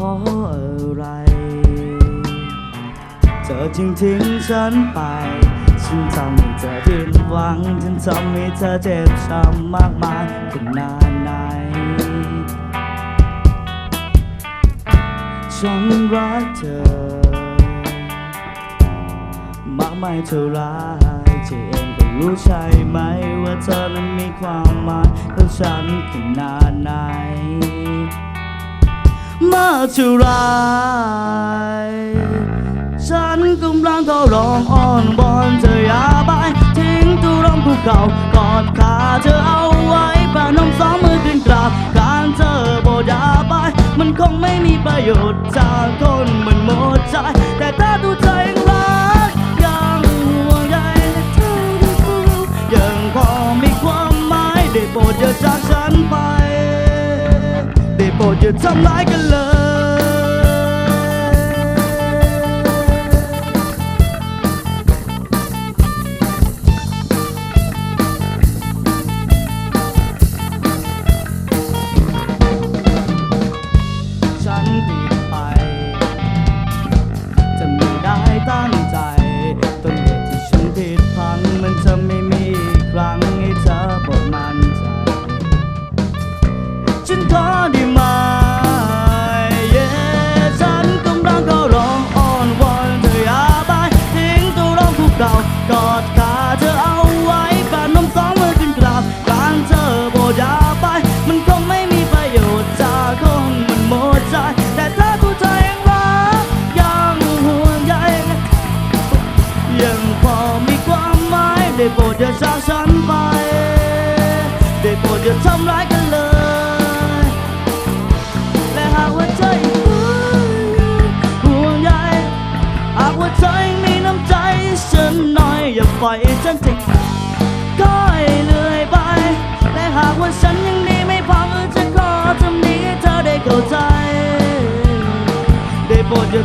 ราะอะไร เธอจึงทิ้งฉันไป ฉันทำให้เธอผิดหวัง ฉันทำให้เธอเจ็บช้ำมากมายขนาดไหน ฉันรักเธอ มากมายเท่าไรเธอเองก็รู้ใช่ไหม ว่าเธอนั้นมีความหมายกับฉันขนาดไหน เท่าไรฉันกำลังเขาร้องอ้อนวอนเธออย่าไปทิ้งตัวร้องภูเขากอดขาเธอเอาไว้ประนมสองมือขึ้นกราบการเธอบอกอย่าไป มันคงไม่มีประโยชน์จากคนมันหมดใจ แต่ถ้าดูใจรักยังห่วงใยและเธอดูยังพอมีความหมายได้โปรดอย่าจากฉันไป ได้โปร ยังพอมีความหมายได้โปรดอย่าสางสันไปได้โปรดอย่าทำร้ายกันเลย และหากว่าใจห่วงใยหากว่าใจมีน้ำใจฉันหน่อยอย่าปล่อยฉันจะก่อยเลื่อยไปแต่หากว่าฉันยังดีไม่พอจะขอทำนี้เธอได้เข้าใจ ได้โปรดอย่า